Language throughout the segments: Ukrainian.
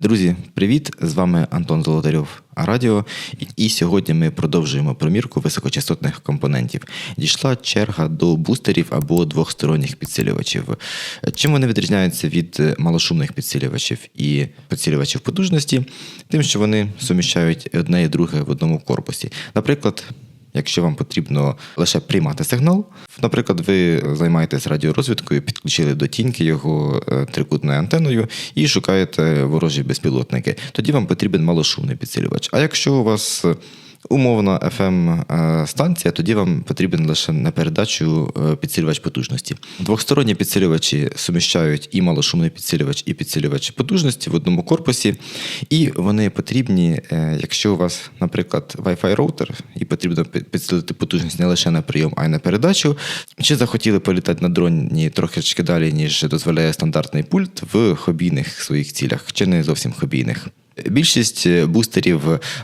Друзі, привіт! З вами Антон Золотарьов Радіо. І- сьогодні ми продовжуємо промірку високочастотних компонентів. Дійшла черга до бустерів або двохсторонніх підсилювачів. Чим вони відрізняються від малошумних підсилювачів і підсилювачів потужності? Тим, що вони суміщають одне і друге в одному корпусі. Наприклад, Якщо вам потрібно лише приймати сигнал, наприклад, ви займаєтесь радіорозвідкою, підключили до тіньки його е, трикутною антеною і шукаєте ворожі безпілотники, тоді вам потрібен малошумний підсилювач. А якщо у вас умовна fm е, станція, тоді вам потрібен лише на передачу е, підсилювач потужності. Двохсторонні підсилювачі суміщають і малошумний підсилювач, і підсилювач потужності в одному корпусі, і вони потрібні, е, якщо у вас, наприклад, Wi-Fi роутер, і потрібно підсилити потужність не лише на прийом, а й на передачу. Чи захотіли політати на дроні трошки далі, ніж дозволяє стандартний пульт в хобійних своїх цілях, чи не зовсім хобійних. Більшість е, бустерів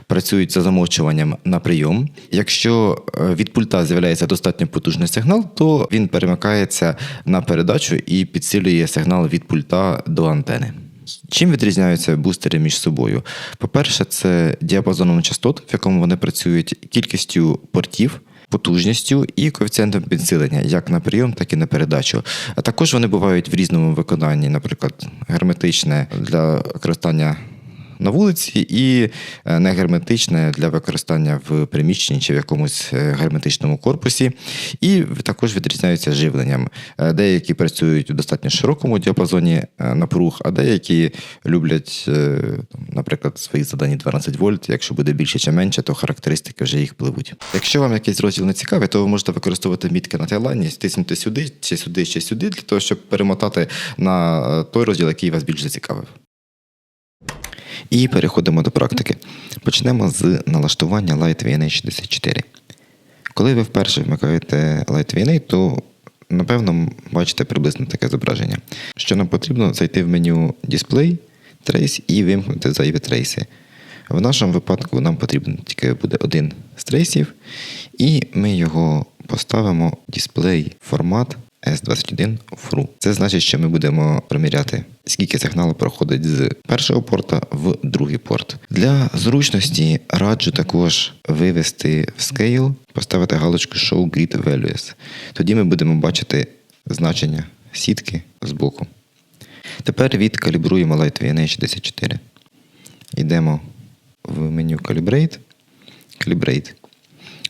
працюють за замовчуванням на прийом. Якщо е, від пульта з'являється достатньо потужний сигнал, то він перемикається на передачу і підсилює сигнал від пульта до антени. Чим відрізняються бустери між собою? По-перше, це діапазоном частот, в якому вони працюють кількістю портів. Потужністю і коефіцієнтом підсилення як на прийом, так і на передачу. А також вони бувають в різному виконанні, наприклад, герметичне для використання на вулиці і е, негерметичне для використання в приміщенні чи в якомусь е, герметичному корпусі. І також відрізняються живленням. Е, Деякі працюють у достатньо широкому діапазоні напруг, а деякі люблять, наприклад, свої задані 12 вольт. Якщо буде більше чи менше, то характеристики вже їх пливуть. Якщо вам якийсь розділ не цікавий, то ви можете використовувати мітки на тайлайні, стиснути сюди, чи сюди, чи сюди, для того, щоб перемотати на той розділ, який вас більш зацікавив. І переходимо до практики. Почнемо з налаштування Light VNA 64. Коли ви вперше вмикаєте Light VNA, то напевно бачите приблизно таке зображення. Що нам потрібно зайти в меню Display, Trace і вимкнути зайві трейси. В нашому випадку нам потрібен тільки буде один з трейсів, і ми його поставимо в Display формат S21 FRU. Це значить, що ми будемо проміряти, скільки сигналу проходить з першого порта в другий порт. Для зручності раджу також вивести в Scale, поставити галочку Show Grid Values. Тоді ми будемо бачити значення сітки збоку. Тепер відкалібруємо Light VNA 64. Йдемо в меню Calibrate. Calibrate.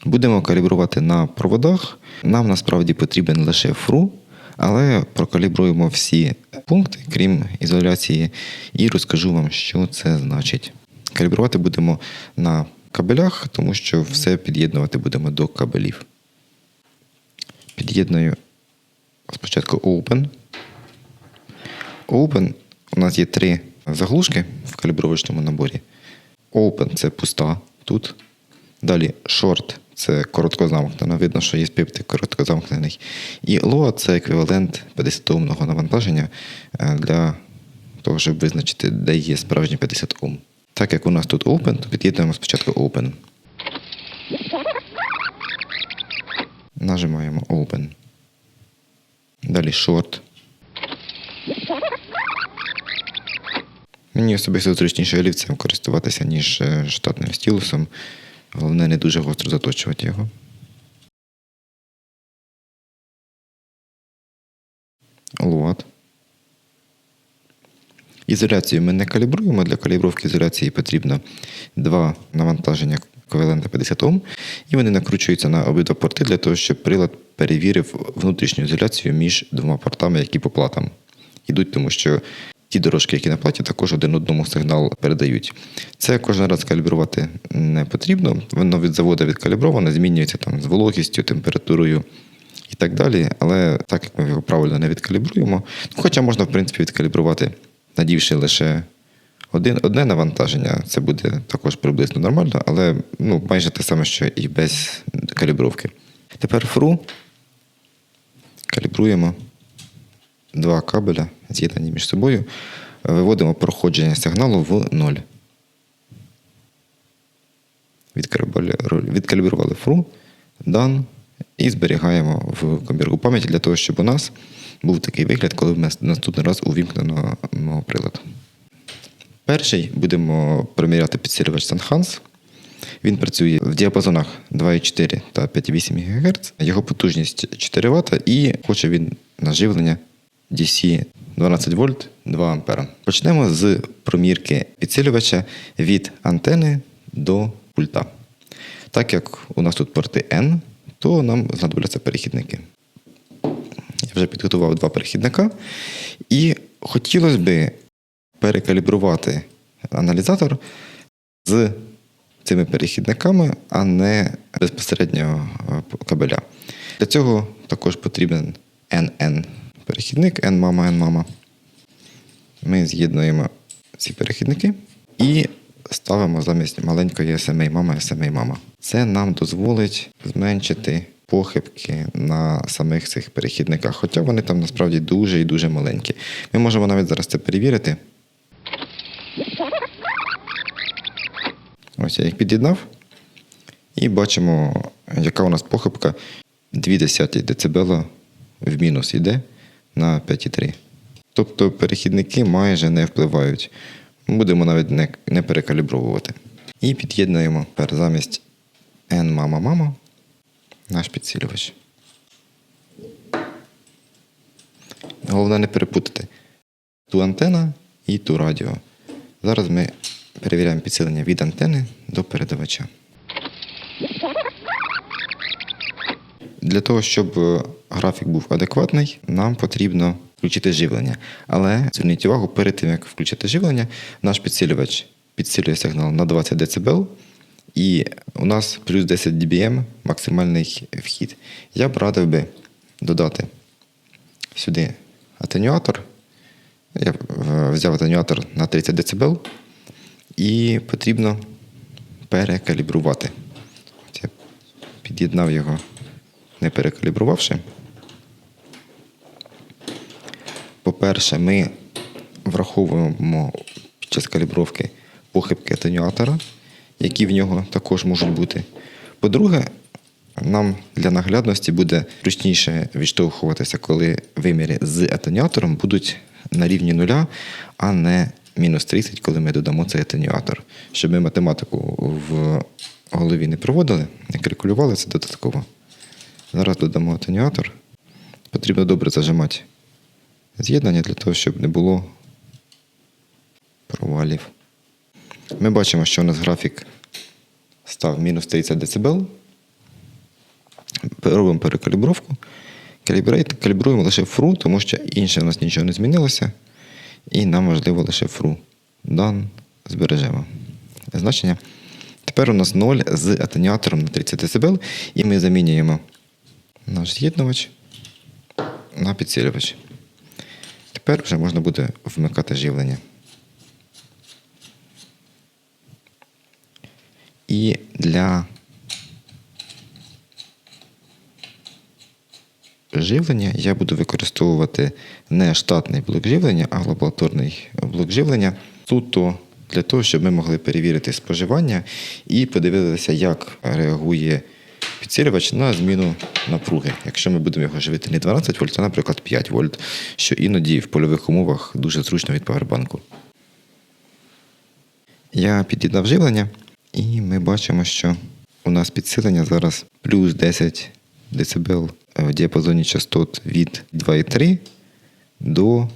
Будемо калібрувати на проводах. Нам насправді потрібен лише фру, але прокалібруємо всі пункти, крім ізоляції, і розкажу вам, що це значить. Калібрувати будемо на кабелях, тому що все під'єднувати будемо до кабелів. Під'єдную спочатку Open. Open у нас є три заглушки в калібровочному наборі. Open це пуста тут. Далі short це короткозамкнена. Видно, що є пиптик короткозамкнений. І low це еквівалент 50-омного навантаження е, для того, щоб визначити, де є справжній 50 Ом. Так як у нас тут open, то під'єднуємо спочатку open. Нажимаємо open. Далі short. Мені особисто зручніше олівцем користуватися, ніж е, штатним стілусом. Головне, не дуже гостро заточувати його. Луат. Ізоляцію ми не калібруємо. Для калібровки ізоляції потрібно два навантаження еквівалента 50 Ом, і вони накручуються на обидва порти для того, щоб прилад перевірив внутрішню ізоляцію між двома портами, які по платам йдуть, тому що ті дорожки, які на платі, також один одному сигнал передають. Це кожен раз калібрувати не потрібно. Воно від заводу відкаліброване, змінюється там з вологістю, температурою і так далі. Але так як ми його правильно не відкалібруємо, ну, хоча можна, в принципі, відкалібрувати, надівши лише один, одне навантаження, це буде також приблизно нормально, але ну, майже те саме, що і без калібровки. Тепер фру калібруємо два кабеля, з'єднані між собою, виводимо проходження сигналу в ноль. Відкалібрували- Відкалібрували фру, дан і зберігаємо в комірку пам'яті для того, щоб у нас був такий вигляд, коли ми наступний раз увімкнено прилад. Перший будемо приміряти підсилювач Санханс. Він працює в діапазонах 2,4 та 5,8 ГГц. Його потужність 4 Вт і хоче він наживлення DC 12 вольт 2 А. Почнемо з промірки підсилювача від антени до пульта. Так як у нас тут порти N, то нам знадобляться перехідники. Я вже підготував два перехідника. І хотілося би перекалібрувати аналізатор з цими перехідниками, а не безпосередньо е, кабеля. Для цього також потрібен NN перехідник, N-мама, N-мама. Ми з'єднуємо ці перехідники і ставимо замість маленької SMA мама SMA мама. Це нам дозволить зменшити похибки на самих цих перехідниках, хоча вони там насправді дуже і дуже маленькі. Ми можемо навіть зараз це перевірити. Ось я їх під'єднав. І бачимо, яка у нас похибка 0,2 дБ в мінус йде на 5,3. Тобто перехідники майже не впливають. Будемо навіть не, не перекалібровувати. І під'єднуємо тепер замість N мама мама наш підсилювач. Головне не перепутати ту антена і ту радіо. Зараз ми перевіряємо підсилення від антени до передавача. Для того, щоб е, графік був адекватний, нам потрібно включити живлення. Але зверніть увагу, перед тим, як включити живлення, наш підсилювач підсилює сигнал на 20 дБ, і у нас плюс 10 dBm максимальний вхід. Я б радив би додати сюди атенюатор. Я е, взяв атенюатор на 30 дБ і потрібно перекалібрувати. Я під'єднав його, не перекалібрувавши. По-перше, ми враховуємо під час калібровки похибки атенюатора, які в нього також можуть бути. По-друге, нам для наглядності буде зручніше відштовхуватися, коли виміри з атенюатором будуть на рівні нуля, а не мінус 30, коли ми додамо цей атенюатор. Щоб ми математику в голові не проводили, не калькулювали це додатково. Зараз додамо атенюатор. Потрібно добре зажимати з'єднання для того, щоб не було провалів. Ми бачимо, що у нас графік став мінус 30 дБ. Робимо перекалібровку. Калібруємо лише фру, тому що інше у нас нічого не змінилося. І нам важливо лише фру. Дан збережемо. Значення. Тепер у нас 0 з атенюатором на 30 дБ, і ми замінюємо наш з'єднувач на підсилювач. Тепер вже можна буде вмикати живлення. І для живлення я буду використовувати не штатний блок живлення, а лабораторний блок живлення. Суто для того, щоб ми могли перевірити споживання і подивитися, як реагує підсилювач на зміну напруги. Якщо ми будемо його живити не 12 вольт, а, наприклад, 5 вольт, що іноді в польових умовах дуже зручно від павербанку. Я під'єднав живлення, і ми бачимо, що у нас підсилення зараз плюс 10 дБ в діапазоні частот від 2,3 до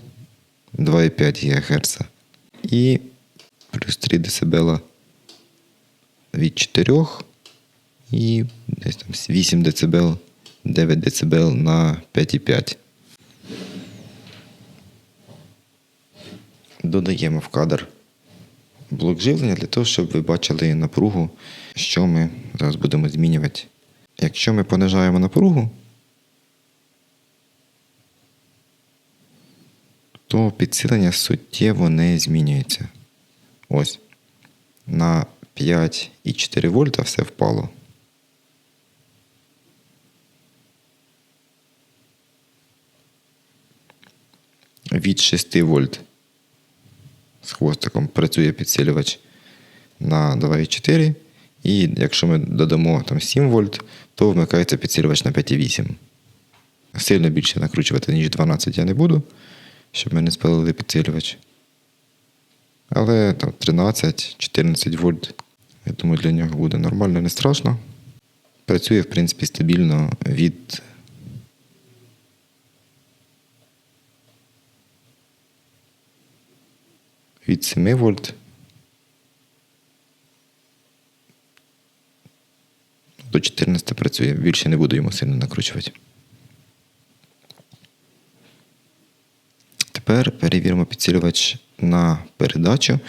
2,5 ГГц. І плюс 3 дБ від 4 і десь там 8 дБ, 9 дБ на 5,5. Додаємо в кадр блок живлення для того, щоб ви бачили напругу, що ми зараз будемо змінювати. Якщо ми понижаємо напругу, то підсилення суттєво не змінюється. Ось. На 5,4 вольта все впало. Від 6 вольт з хвостиком працює підсилювач на 2,4. І якщо ми додамо там 7 вольт, то вмикається підсилювач на 5,8. Сильно більше накручувати, ніж 12 я не буду, щоб ми не спалили підсилювач. Але там 13-14 вольт. Я думаю, для нього буде нормально, не страшно. Працює, в принципі, стабільно від від 7 вольт до 14 працює. Більше не буду йому сильно накручувати. Тепер перевіримо підсилювач на передачу.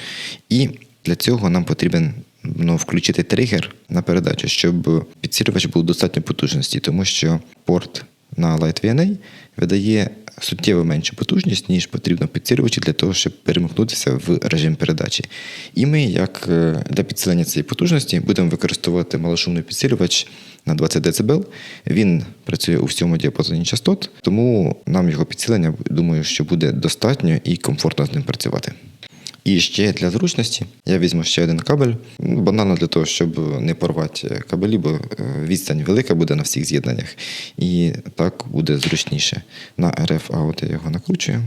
І для цього нам потрібен ну, включити тригер на передачу, щоб підсилювач був достатньо потужності, тому що порт на Light VNA видає суттєво меншу потужність, ніж потрібно підсилювачі для того, щоб перемкнутися в режим передачі. І ми, як е, для підсилення цієї потужності, будемо використовувати малошумний підсилювач на 20 дБ. Він працює у всьому діапазоні частот, тому нам його підсилення, думаю, що буде достатньо і комфортно з ним працювати. І ще для зручності я візьму ще один кабель, банально для того, щоб не порвати кабелі, бо е, відстань велика буде на всіх з'єднаннях. І так буде зручніше. На RF аут я його накручую.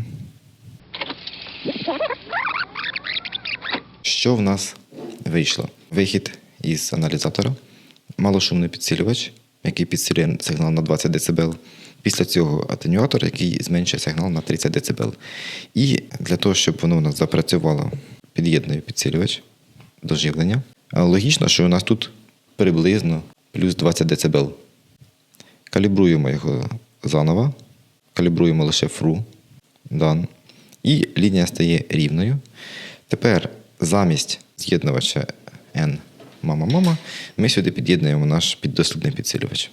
Що в нас вийшло? Вихід із аналізатора, малошумний підсилювач, який підсилює сигнал на 20 дБ. Після цього атенюатор, який зменшує сигнал на 30 дБ. І для того, щоб воно у нас запрацювало, під'єднує підсилювач до живлення. Логічно, що у нас тут приблизно плюс 20 дБ. Калібруємо його заново, калібруємо лише фру. Дан. І лінія стає рівною. Тепер замість з'єднувача N мама-мама, ми сюди під'єднуємо наш піддослідний підсилювач.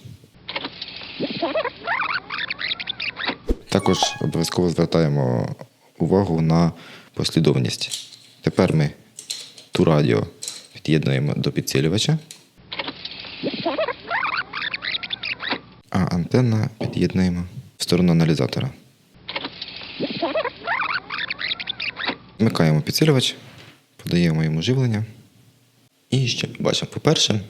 Також обов'язково звертаємо увагу на послідовність. Тепер ми ту радіо під'єднуємо до підсилювача, а антенна під'єднуємо в сторону аналізатора. Вмикаємо підсилювач, подаємо йому живлення. І ще бачимо, по-перше,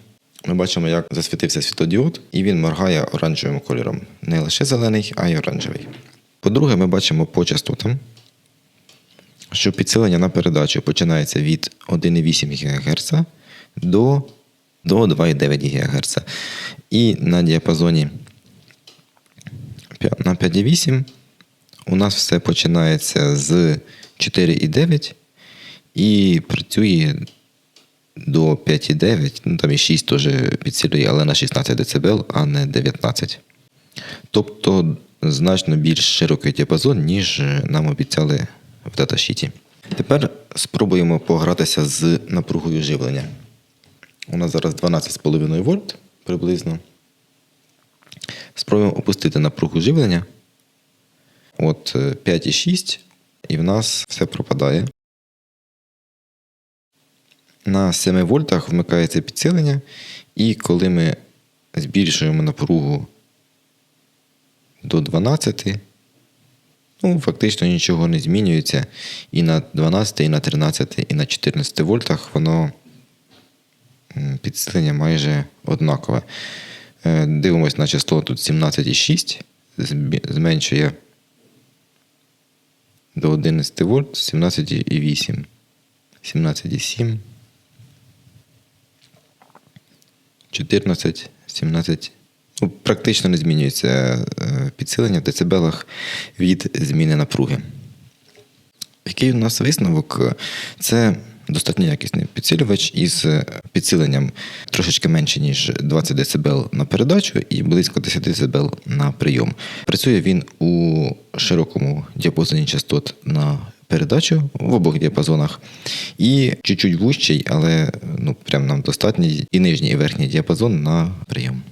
ми бачимо, як засвітився світлодіод, і він моргає оранжевим кольором. Не лише зелений, а й оранжевий. По-друге, ми бачимо по частотам, що підсилення на передачу починається від 1,8 ГГц до, до 2,9 ГГц. І на діапазоні на 5,8 у нас все починається з 4,9 і працює до 5,9, ну там і 6 теж підсилює, але на 16 дБ, а не 19. Тобто значно більш широкий діапазон, ніж нам обіцяли в даташіті. Тепер спробуємо погратися з напругою живлення. У нас зараз 12,5 вольт приблизно. Спробуємо опустити напругу живлення. От е, 5,6, і в нас все пропадає. На 7 вольтах вмикається підсилення, і коли ми збільшуємо напругу до 12, ну, фактично нічого не змінюється. І на 12, і на 13, і на 14 вольтах воно підсилення майже однакове. Е, Дивимось на частоту тут 17,6, зменшує до 11 вольт 17,8. 17,7. 14, 17. Ну, практично не змінюється е, підсилення в децибелах від зміни напруги. Який у нас висновок? Це достатньо якісний підсилювач із підсиленням трошечки менше, ніж 20 дБ на передачу і близько 10 дБ на прийом. Працює він у широкому діапазоні частот на передачу в обох діапазонах. І чуть-чуть вущий, але ну, прям нам достатній і нижній, і верхній діапазон на прийом.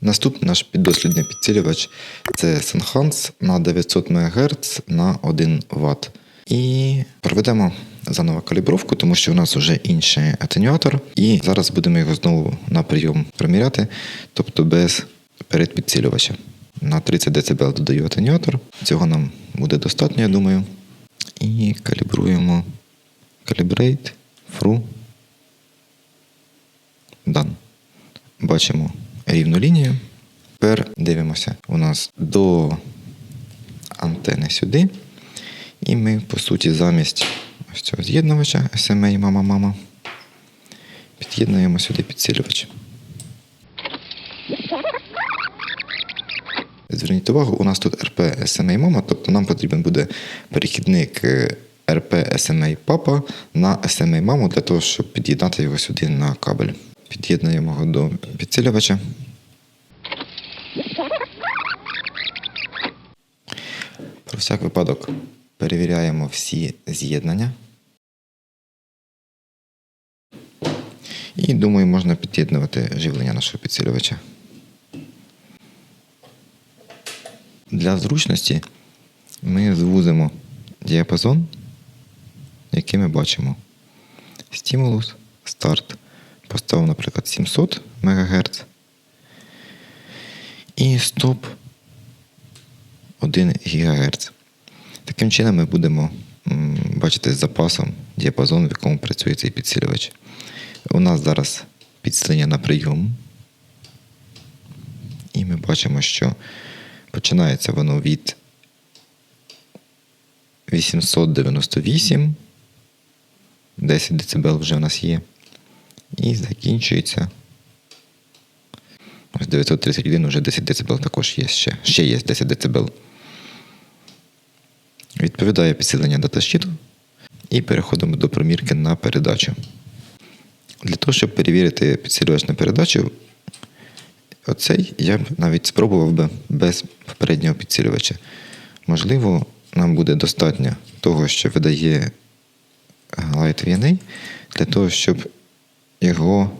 Наступний наш піддослідний підсилювач це Senhance на 900 МГц на 1 Вт. І проведемо заново калібровку, тому що у нас вже інший атенюатор. І зараз будемо його знову на прийом приміряти, тобто без передпідсилювача. На 30 дБ додаю атенюатор. Цього нам буде достатньо, я думаю. І калібруємо Calibrate, Fru. Done. Бачимо рівну лінію. Тепер дивимося у нас до антени сюди. І ми, по суті, замість з цього з'єднувача SMA мама-мама. Під'єднуємо сюди підсилювач. Зверніть увагу, у нас тут RP SMA мама, тобто нам потрібен буде перехідник е, RP SMA папа на SMA маму для того, щоб під'єднати його сюди на кабель. Під'єднуємо його до підсилювача. Про всяк випадок перевіряємо всі з'єднання. І думаю, можна під'єднувати живлення нашого підсилювача. Для зручності ми звузимо діапазон, який ми бачимо. Стимулус, старт. Поставив, наприклад, 700 МГц. І стоп 1 ГГц. Таким чином ми будемо бачити з запасом діапазон, в якому працює цей підсилювач. У нас зараз підсилення на прийом. І ми бачимо, що починається воно від 898, 10 дБ вже в нас є. І закінчується. Ось 931 вже 10 дБ також є ще. Ще є 10 дБ. Відповідає підсилення датащиту. І переходимо до промірки на передачу. Для того, щоб перевірити підсилювач на передачу, оцей я б навіть спробував би без попереднього підсилювача. Можливо, нам буде достатньо того, що видає Light VNA, для того, щоб його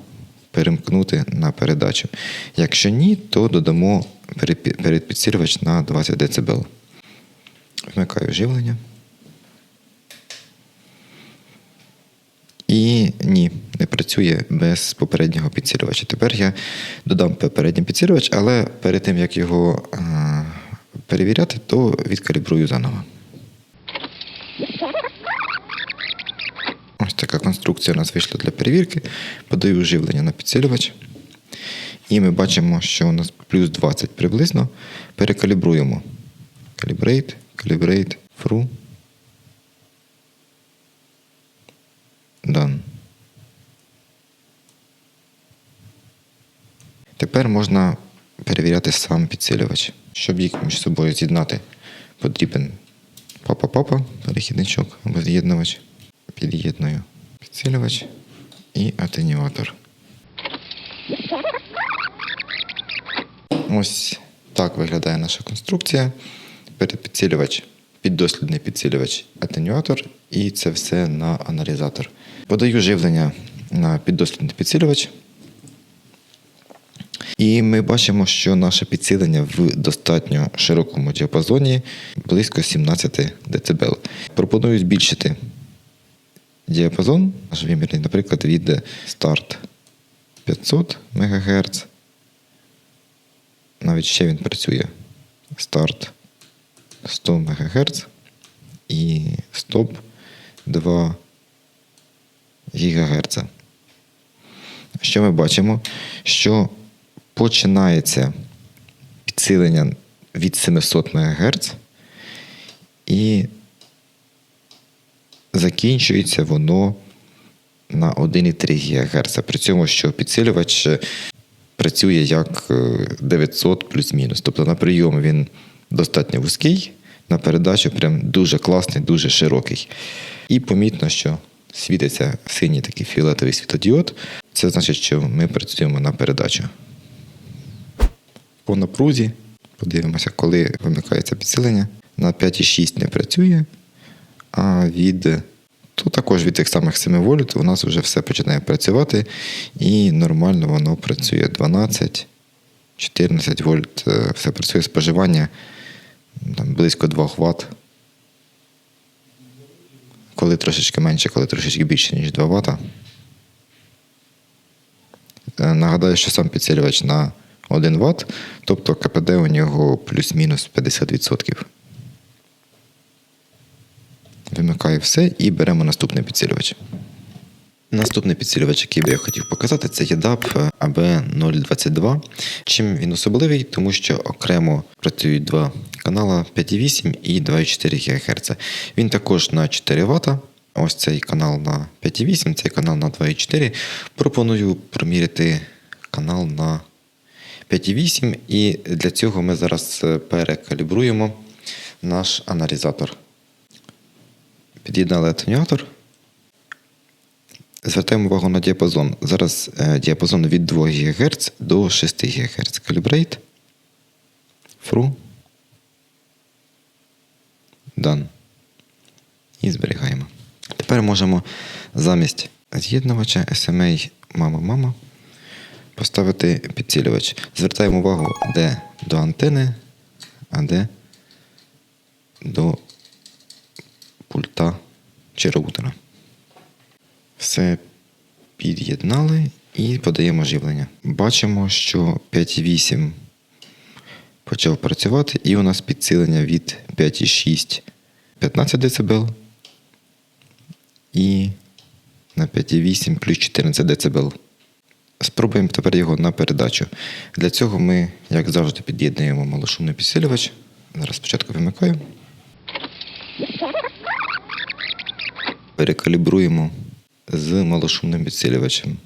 перемкнути на передачу. Якщо ні, то додамо передпідсилювач на 20 дБ. Вмикаю живлення. І ні, не працює без попереднього підсилювача. Тепер я додам попередній підсилювач, але перед тим як його е, перевіряти, то відкалібрую заново. Ось така конструкція у нас вийшла для перевірки. Подаю живлення на підсилювач. І ми бачимо, що у нас плюс 20 приблизно. Перекалібруємо. Calibrate, calibrate, through. Done. Тепер можна перевіряти сам підсилювач. Щоб їх між собою з'єднати, потрібен папа-папа, перехідничок або з'єднувач. Під'єдную підсилювач і атенюатор. Ось так виглядає наша конструкція. Передпідсилювач, піддослідний підсилювач, атенюатор і це все на аналізатор. Подаю живлення на піддослідний підсилювач. І ми бачимо, що наше підсилення в достатньо широкому діапазоні близько 17 дБ. Пропоную збільшити діапазон, наш вимірний, наприклад, від старт 500 МГц. Навіть ще він працює. Старт 100 МГц і стоп 2 ГГц. Що ми бачимо? Що починається підсилення від 700 МГц і закінчується воно на 1,3 ГГц. При цьому, що підсилювач е, працює як е, 900 плюс-мінус. Тобто на прийом він достатньо вузький, на передачу прям дуже класний, дуже широкий. І помітно, що світиться синій такий фіолетовий світодіод. Це значить, що ми працюємо на передачу. По напрузі подивимося, коли вимикається підсилення. На 5,6 не працює, а від то також від тих самих 7 вольт у нас вже все починає працювати, і нормально воно працює 12, 14 вольт, е, все працює споживання там, близько 2 Вт. Коли трошечки менше, коли трошечки більше, ніж 2 Вт. Е, Нагадаю, що сам підсилювач на 1 Вт, тобто КПД у нього плюс-мінус 50%. Вимикаю все і беремо наступний підсилювач. Наступний підсилювач, який би я хотів показати, це YDAP AB022. Чим він особливий? Тому що окремо працюють два канала 5,8 і 2,4 ГГц. Він також на 4 Вт, ось цей канал на 5,8, цей канал на 2,4. Пропоную проміряти канал на 5,8. І для цього ми зараз е, перекалібруємо наш аналізатор. Під'єднали атенюатор. Звертаємо увагу на діапазон. Зараз е, діапазон від 2 ГГц до 6 ГГц. Calibrate. Fru. Done. І зберігаємо. Тепер можемо замість з'єднувача SMA мама-мама поставити підцілювач. Звертаємо увагу, де до антени, а де до пульта чи роутера. Все під'єднали і подаємо живлення. Бачимо, що 5,8 почав працювати, і у нас підсилення від 5,6 15 дБ і на 5,8 плюс 14 дБ. Спробуємо тепер його на передачу. Для цього ми, як завжди, під'єднуємо малошумний підсилювач. Зараз спочатку вимикаю. Перекалібруємо з малошумним підсилювачем.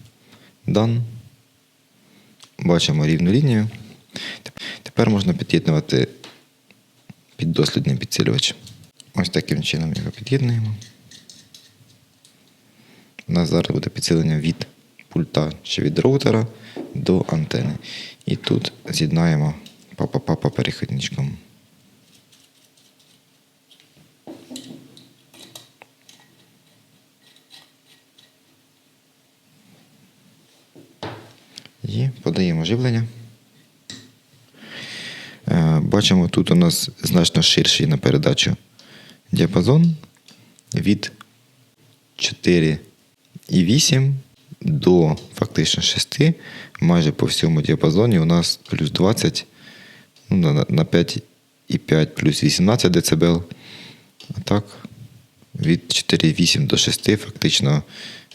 Дан. Бачимо рівну лінію. Тепер можна під'єднувати піддослідний підсилювач. Ось таким чином його під'єднуємо. У нас зараз буде підсилення від пульта чи від роутера до антени. І тут з'єднаємо папа-папа перехідничком. І подаємо живлення. Е, Бачимо, тут у нас значно ширший на передачу діапазон від 4,8 до фактично 6, майже по всьому діапазоні у нас плюс 20, ну, на, на 5,5 плюс 18 дБ. А так, від 4,8 до 6 фактично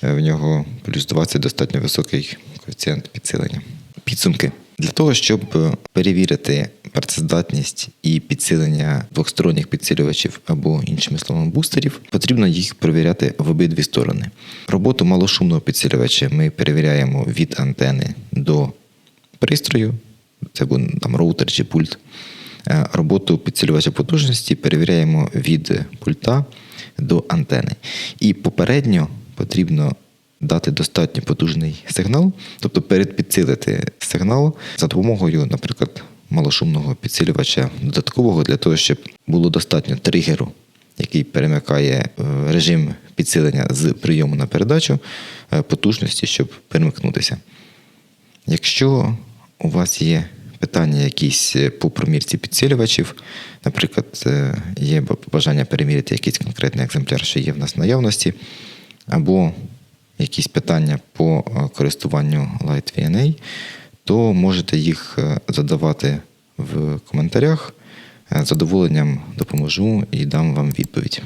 в нього плюс 20 достатньо високий коефіцієнт підсилення. Підсумки. Для того, щоб е, перевірити працездатність і підсилення двохсторонніх підсилювачів або, іншими словами, бустерів, потрібно їх перевіряти в обидві сторони. Роботу малошумного підсилювача ми перевіряємо від антени до пристрою, це буде там роутер чи пульт. Е, Роботу підсилювача потужності перевіряємо від пульта до антени. І попередньо потрібно дати достатньо потужний сигнал, тобто передпідсилити сигнал за допомогою, наприклад, малошумного підсилювача додаткового для того, щоб було достатньо тригеру, який перемикає е, режим підсилення з прийому на передачу е, потужності, щоб перемикнутися. Якщо у вас є питання якісь е, по промірці підсилювачів, наприклад, є бажання переміряти якийсь конкретний екземпляр, що є в нас в наявності, або якісь питання по е, користуванню Light VNA, то можете їх е, задавати в коментарях. Е, З задоволенням допоможу і дам вам відповідь.